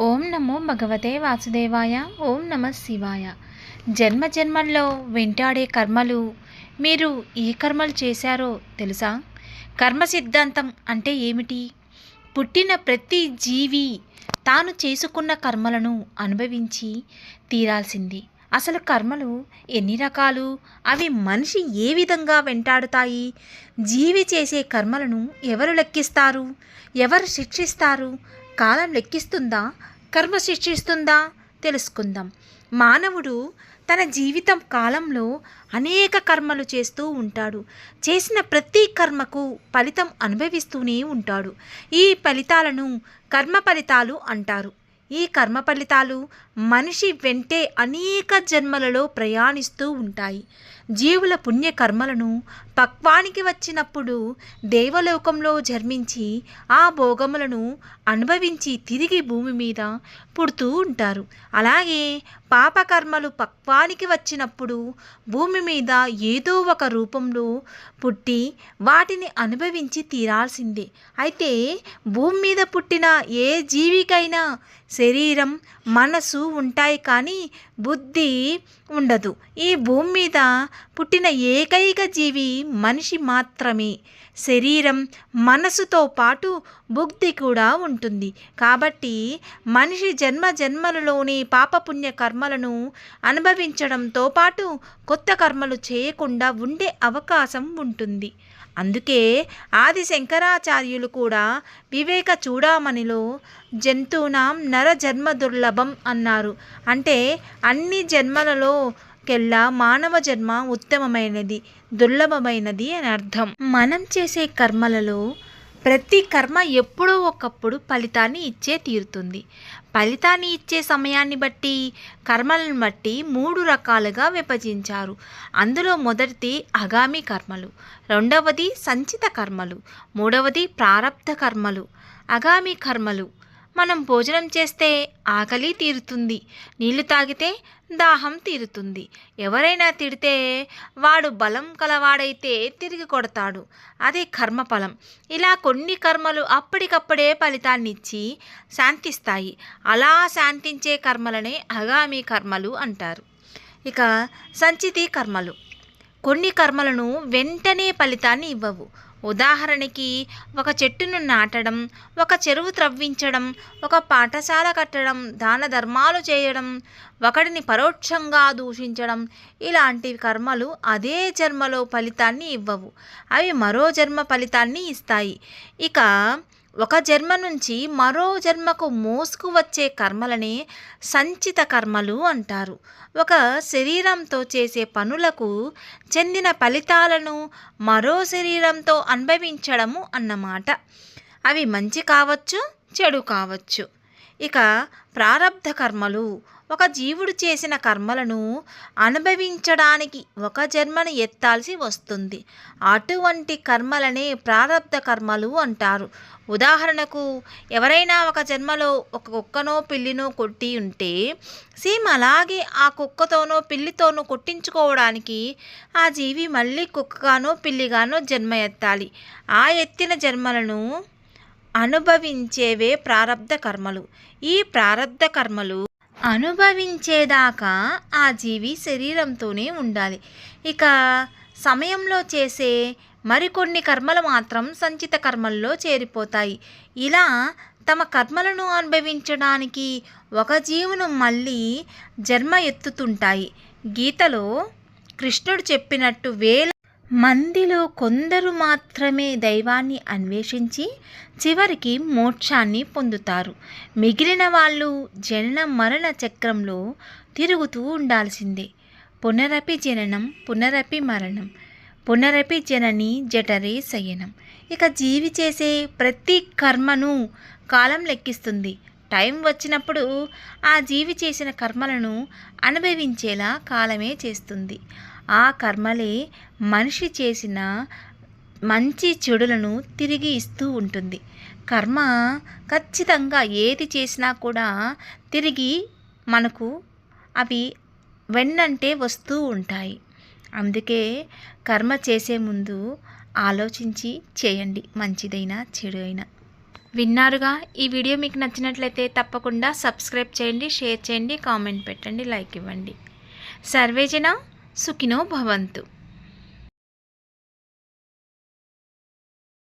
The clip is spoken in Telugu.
ఓం నమో భగవతే వాసుదేవాయ ఓం నమ శివాయ. జన్మ జన్మల్లో వెంటాడే కర్మలు మీరు ఏ కర్మలు చేశారో తెలుసా? కర్మ సిద్ధాంతం అంటే ఏమిటి? పుట్టిన ప్రతి జీవి తాను చేసుకున్న కర్మలను అనుభవించి తీరాల్సింది. అసలు కర్మలు ఎన్ని రకాలు? అవి మనిషి ఏ విధంగా వెంటాడుతాయి? జీవి చేసే కర్మలను ఎవరు లెక్కిస్తారు? ఎవరు శిక్షిస్తారు? కాలం లెక్కిస్తుందా? కర్మ శిక్షిస్తుందా తెలుసుకుందాం. మానవుడు తన జీవితం కాలంలో అనేక కర్మలు చేస్తూ ఉంటాడు. చేసిన ప్రతి కర్మకు ఫలితం అనుభవిస్తూనే ఉంటాడు. ఈ ఫలితాలను కర్మ ఫలితాలు అంటారు. ఈ కర్మ ఫలితాలు మనిషి వెంటే అనేక జన్మలలో ప్రయాణిస్తూ ఉంటాయి. జీవుల పుణ్యకర్మలను పక్వానికి వచ్చినప్పుడు దేవలోకంలో జన్మించి ఆ భోగములను అనుభవించి తిరిగి భూమి మీద పుడుతూ ఉంటారు. అలాగే పాపకర్మలు పక్వానికి వచ్చినప్పుడు భూమి మీద ఏదో ఒక రూపంలో పుట్టి వాటిని అనుభవించి తీరాల్సిందే. అయితే భూమి మీద పుట్టిన ఏ జీవికైనా శరీరం మనసు ఉంటాయి కానీ బుద్ధి ఉండదు. ఈ భూమి మీద పుట్టిన ఏకైక జీవి మనిషి మాత్రమే. శరీరం మనసుతో పాటు బుద్ధి కూడా ఉంటుంది. కాబట్టి మనిషి జన్మ జన్మలలోని పాపపుణ్య కర్మలను అనుభవించడంతో పాటు కొత్త కర్మలు చేయకుండా ఉండే అవకాశం ఉంటుంది. అందుకే ఆది శంకరాచార్యులు కూడా వివేక చూడామణిలో జంతువునాం నర జన్మ దుర్లభం అన్నారు. అంటే అన్ని జన్మలలో కెల్లా మానవ జన్మ ఉత్తమమైనది దుర్లభమైనది అని అర్థం. మనం చేసే కర్మలలో ప్రతి కర్మ ఎప్పుడో ఒకప్పుడు ఫలితాన్ని ఇచ్చే తీరుతుంది. ఫలితాన్ని ఇచ్చే సమయాన్ని బట్టి కర్మలను బట్టి మూడు రకాలుగా విభజించారు. అందులో మొదటిది అగామి కర్మలు రెండవది సంచిత కర్మలు మూడవది ప్రారంధ కర్మలు. అగామి కర్మలు మనం భోజనం చేస్తే ఆకలి తీరుతుంది నీళ్ళు తాగితే దాహం తీరుతుంది. ఎవరైనా తిడితే వాడు బలం కలవాడైతే తిరిగి కొడతాడు. అదే కర్మఫలం. ఇలా కొన్ని కర్మలు అప్పటికప్పుడే ఫలితాన్నిచ్చి శాంతిస్తాయి. అలా శాంతించే కర్మలనే అగామి కర్మలు అంటారు. ఇక సంచితి కర్మలు. కొన్ని కర్మలను వెంటనే ఫలితాన్ని ఇవ్వవు. ఉదాహరణకి ఒక చెట్టును నాటడం ఒక చెరువు త్రవ్వించడం ఒక పాఠశాల కట్టడం దాన ధర్మాలు చేయడం ఒకడిని పరోక్షంగా దూషించడం ఇలాంటి కర్మలు అదే జన్మలో ఫలితాన్ని ఇవ్వవు. అవి మరో జన్మ ఫలితాన్ని ఇస్తాయి. ఇక ఒక జన్మ నుంచి మరో జన్మకు మోసుకు వచ్చే కర్మలనే సంచిత కర్మలు అంటారు. ఒక శరీరంతో చేసే పనులకు చెందిన ఫలితాలను మరో శరీరంతో అనుభవించడము అన్నమాట. అవి మంచి కావచ్చు చెడు కావచ్చు. ఇక ప్రారబ్ధ కర్మలు. ఒక జీవుడు చేసిన కర్మలను అనుభవించడానికి ఒక జన్మను ఎత్తాల్సి వస్తుంది. అటువంటి కర్మలనే ప్రారంధ కర్మలు అంటారు. ఉదాహరణకు ఎవరైనా ఒక జన్మలో ఒక కుక్కనో పిల్లినో కొట్టి ఉంటే సేమ్ అలాగే ఆ కుక్కతోనో పిల్లితోనో కొట్టించుకోవడానికి ఆ జీవి మళ్ళీ కుక్కగానో పిల్లిగానో జన్మ ఎత్తాలి. ఆ ఎత్తిన జన్మలను అనుభవించేవే ప్రారబ్ధ కర్మలు. ఈ ప్రారబ్ధ కర్మలు అనుభవించేదాకా ఆ జీవి శరీరంతోనే ఉండాలి. ఇక సమయంలో చేసే మరికొన్ని కర్మలు మాత్రం సంచిత కర్మల్లో చేరిపోతాయి. ఇలా తమ కర్మలను అనుభవించడానికి ఒక జీవును మళ్ళీ జన్మ ఎత్తుతుంటాయి. గీతలో కృష్ణుడు చెప్పినట్టు వేల మందిలో కొందరు మాత్రమే దైవాన్ని అన్వేషించి చివరికి మోక్షాన్ని పొందుతారు. మిగిలిన వాళ్ళు జనన మరణ చక్రంలో తిరుగుతూ ఉండాల్సిందే. పునరపి జననం పునరపి మరణం పునరపి జనని జఠరే శయనం. ఇక జీవి చేసే ప్రతి కర్మను కాలం లెక్కిస్తుంది. టైం వచ్చినప్పుడు ఆ జీవి చేసిన కర్మలను అనుభవించేలా కాలమే చేస్తుంది. ఆ కర్మలే మనిషి చేసిన మంచి చెడులను తిరిగి ఇస్తూ ఉంటుంది. కర్మ ఖచ్చితంగా ఏది చేసినా కూడా తిరిగి మనకు అవి వెన్నంటే వస్తూ ఉంటాయి. అందుకే కర్మ చేసే ముందు ఆలోచించి చేయండి. మంచిదైనా చెడు అయినా విన్నారుగా? ఈ వీడియో మీకు నచ్చినట్లయితే తప్పకుండా సబ్స్క్రైబ్ చేయండి షేర్ చేయండి కామెంట్ పెట్టండి లైక్ ఇవ్వండి. సర్వేజన సుఖినో భవంతు